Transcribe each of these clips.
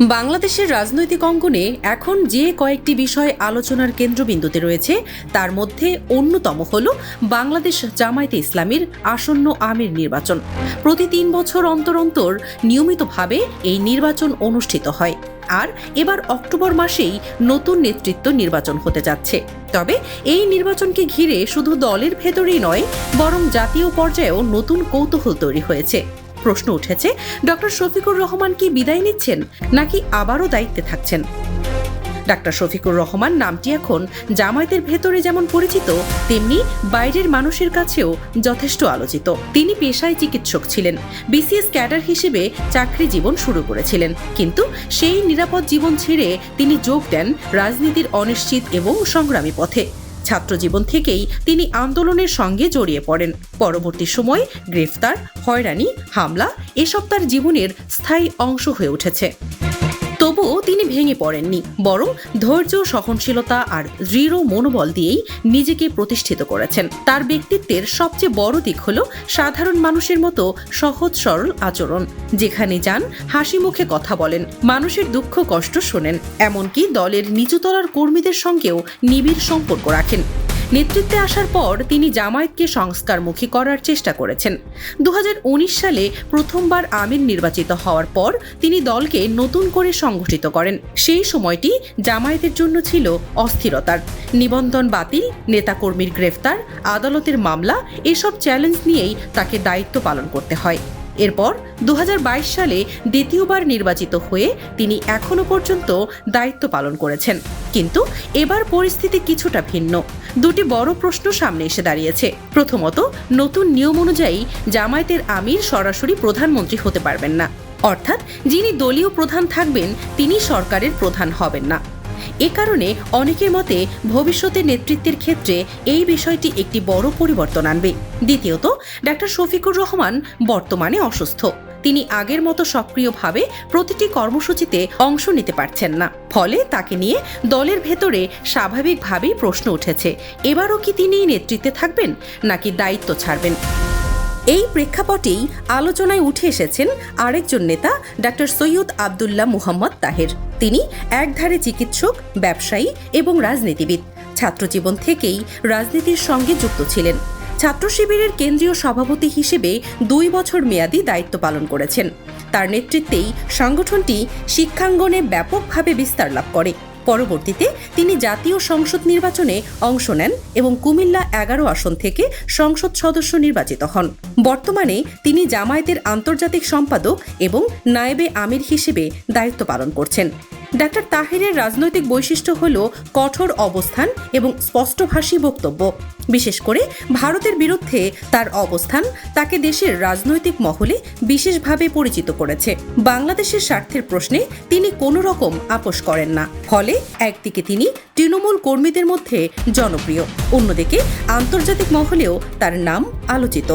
বাংলাদেশের রাজনৈতিক অঙ্গনে এখন যে কয়েকটি বিষয় আলোচনার কেন্দ্রবিন্দুতে রয়েছে, তার মধ্যে অন্যতম হল বাংলাদেশ জামায়াতে ইসলামীর আসন্ন আমির নির্বাচন। প্রতি তিন বছর অন্তর অন্তর নিয়মিতভাবে এই নির্বাচন অনুষ্ঠিত হয়। আর এবার অক্টোবর মাসেই নতুন নেতৃত্ব নির্বাচন হতে যাচ্ছে। তবে এই নির্বাচনকে ঘিরে শুধু দলের ভেতরেই নয়, বরং জাতীয় পর্যায়েও নতুন কৌতূহল তৈরি হয়েছে। প্রশ্ন উঠেছে, ডক্টর শফিকুর রহমান কি বিদায় নিচ্ছেন নাকি আবারও দায়িত্বে থাকছেন? ডাক্তার শফিকুর রহমান নামটি এখন জামায়াতের ভেতরে যেমন পরিচিত, তেমনি বাইরের মানুষের কাছেও যথেষ্ট আলোচিত। তিনি পেশায় চিকিৎসক ছিলেন, বিসিএস ক্যাডার হিসেবে চাকরি জীবন শুরু করেছিলেন। কিন্তু সেই নিরাপদ জীবন ছেড়ে তিনি যোগ দেন রাজনীতির অনিশ্চিত এবং সংগ্রামী পথে। ছাত্রজীবন থেকেই তিনি আন্দোলনের সঙ্গে জড়িয়ে পড়েন। পরবর্তী সময় গ্রেফতার, হয়রানি, হামলা এসব তার জীবনের স্থায়ী অংশ হয়ে উঠেছে। তবুও তিনি ভেঙে পড়েননি, বরং ধৈর্য, সহনশীলতা আর দৃঢ় মনোবল দিয়েই নিজেকে প্রতিষ্ঠিত করেছেন। তার ব্যক্তিত্বের সবচেয়ে বড় দিক হল সাধারণ মানুষের মতো সহজ, সরল আচরণ, যেখানে যান হাসি মুখে কথা বলেন, মানুষের দুঃখ, কষ্ট শোনেন, এমনকি দলের নিচুতলার কর্মীদের সঙ্গেও নিবিড় সম্পর্ক রাখেন। নেতৃত্বে আসার পর তিনি জামায়াতকে সংস্কারমুখী করার চেষ্টা করেছেন। দু হাজার উনিশ সালে প্রথমবার আমির নির্বাচিত হওয়ার পর তিনি দলকে নতুন করে সংগঠিত করেন। সেই সময়টি জামায়াতের জন্য ছিল অস্থিরতার। নিবন্ধন বাতিল, নেতাকর্মীর গ্রেফতার, আদালতের মামলা, এসব চ্যালেঞ্জ নিয়েই তাকে দায়িত্ব পালন করতে হয়। এরপর দু হাজার বাইশ সালে দ্বিতীয়বার নির্বাচিত হয়ে তিনি এখনও পর্যন্ত দায়িত্ব পালন করেছেন। কিন্তু এবার পরিস্থিতি কিছুটা ভিন্ন। দুটি বড় প্রশ্ন সামনে এসে দাঁড়িয়েছে। প্রথমত, নতুন নিয়ম অনুযায়ী জামায়াতের আমির সরাসরি প্রধানমন্ত্রী হতে পারবেন না। অর্থাৎ, যিনি দলীয় প্রধান থাকবেন, তিনি সরকারের প্রধান হবেন না। এ কারণে অনেকের মতে ভবিষ্যতের নেতৃত্বের ক্ষেত্রে এই বিষয়টি একটি বড় পরিবর্তন আনবে। দ্বিতীয়ত, ডাক্তার শফিকুর রহমান বর্তমানে অসুস্থ। তিনি আগের মতো সক্রিয়ভাবে প্রতিটি কর্মসূচিতে অংশ নিতে পারছেন না। ফলে তাকে নিয়ে দলের ভেতরে স্বাভাবিকভাবেই প্রশ্ন উঠেছে, এবারও কি তিনি নেতৃত্বে থাকবেন নাকি দায়িত্ব ছাড়বেন? এই প্রেক্ষাপটেই আলোচনায় উঠে এসেছেন আরেকজন নেতা, ডাক্তার সৈয়দ আবদুল্লাহ মুহাম্মদ তাহের। তিনি একধারে চিকিৎসক, ব্যবসায়ী এবং রাজনীতিবিদ। ছাত্রজীবন থেকেই রাজনীতির সঙ্গে যুক্ত ছিলেন। ছাত্র শিবিরের কেন্দ্রীয় সভাপতি হিসেবে দুই বছর মেয়াদী দায়িত্ব পালন করেছেন। তার নেতৃত্বেই সংগঠনটি শিক্ষাঙ্গনে ব্যাপকভাবে বিস্তার লাভ করে। পরবর্তীতে তিনি জাতীয় সংসদ নির্বাচনে অংশ নেন এবং কুমিল্লা এগারো আসন থেকে সংসদ সদস্য নির্বাচিত হন। বর্তমানে তিনি জামায়াতের আন্তর্জাতিক সম্পাদক এবং নায়েবে আমির হিসেবে দায়িত্ব পালন করছেন। ডাক্তার তাহেরের রাজনৈতিক বৈশিষ্ট্য হল কঠোর অবস্থান এবং স্পষ্টভাষী বক্তব্য। বিশেষ করে ভারতের বিরুদ্ধে তার অবস্থান তাকে দেশের রাজনৈতিক মহলে বিশেষভাবে পরিচিত করেছে। বাংলাদেশের স্বার্থের প্রশ্নে তিনি কোনো রকম আপোষ করেন না। ফলে একদিকে তিনি তৃণমূল কর্মীদের মধ্যে জনপ্রিয়, অন্যদিকে আন্তর্জাতিক মহলেও তার নাম আলোচিত।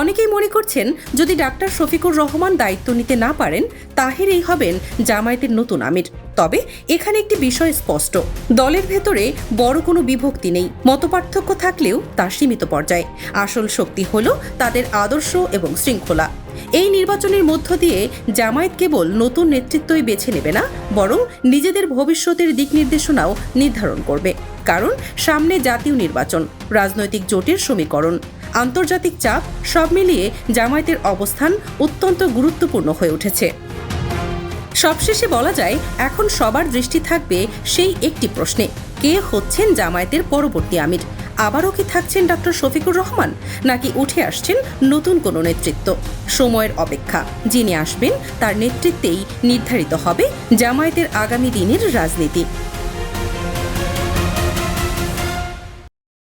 অনেকেই মনে করছেন, যদি ডাক্তার শফিকুর রহমান দায়িত্ব নিতে না পারেন, তাহেরেই হবেন জামায়াতের নতুন আমির। তবে এখানে একটি বিষয় স্পষ্ট, দলের ভেতরে বড় কোনো বিভক্তি নেই, মতপার্থক্য থাকলেও তা সীমিত পর্যায়ে। আসল শক্তি হল তাদের আদর্শ এবং শৃঙ্খলা। এই নির্বাচনের মধ্য দিয়ে জামায়াত কেবল নতুন নেতৃত্বই বেছে নেবে না, বরং নিজেদের ভবিষ্যতের দিক নির্দেশনাও নির্ধারণ করবে। কারণ সামনে জাতীয় নির্বাচন, রাজনৈতিক জোটের সমীকরণ। আন্তর্জাতিক চাপ সব মিলিয়ে জামায়াতের অবস্থান অত্যন্ত গুরুত্বপূর্ণ হয়ে উঠেছে। সবশেষে বলা যায়, এখন সবার দৃষ্টি থাকবে সেই একটি প্রশ্নে, কে হচ্ছেন জামায়াতের পরবর্তী আমির? আবারও কি থাকছেন ডক্টর শফিকুর রহমান? নাকি উঠে আসছেন নতুন কোনো নেতৃত্ব? সময়ের অপেক্ষা, যিনি আসবেন তার নেতৃত্বেই নির্ধারিত হবে জামায়াতের আগামী দিনের রাজনীতি।